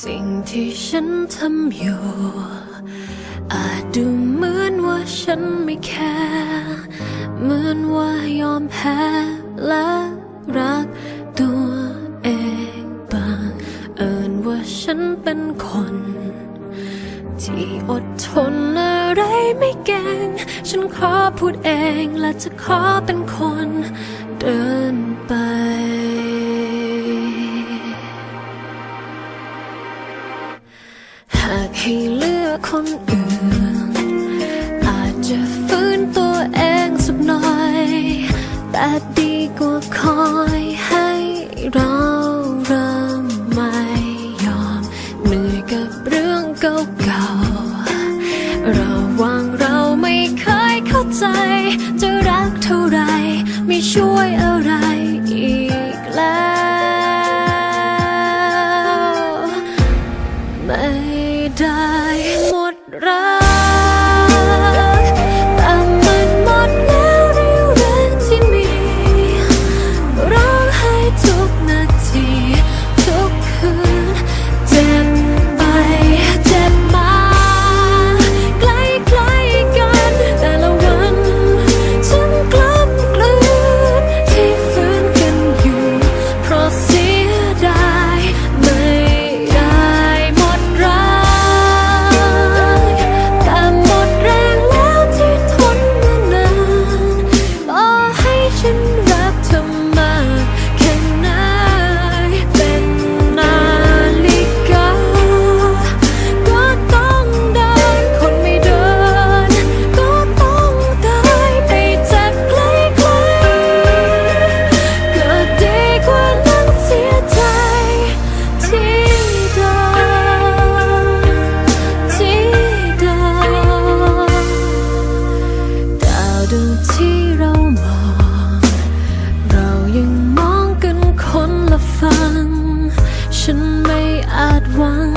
สิ่งที่ฉันทำอยู่ อาจดูเหมือนว่าฉันไม่แคร์เหมือนว่ายอมแพ้และรักตัวเองบางเอิญว่าฉันเป็นคน ที่อดทนอะไรไม่เก่ง ฉันขอพูดเองและจะขอเป็นคนเดินไป ให้เลือกคนอื่น อาจจะฟื้นตัวเองสักหน่อย แต่ดีกว่าคอยให้เราเริ่มใหม่ยอมเหนื่อยกับเรื่องเก่าๆระวังเราไม่เคยเข้าใจ จะรักเท่าไรไม่ช่วยอะไรอีกแล้ว ไม่ die. 忘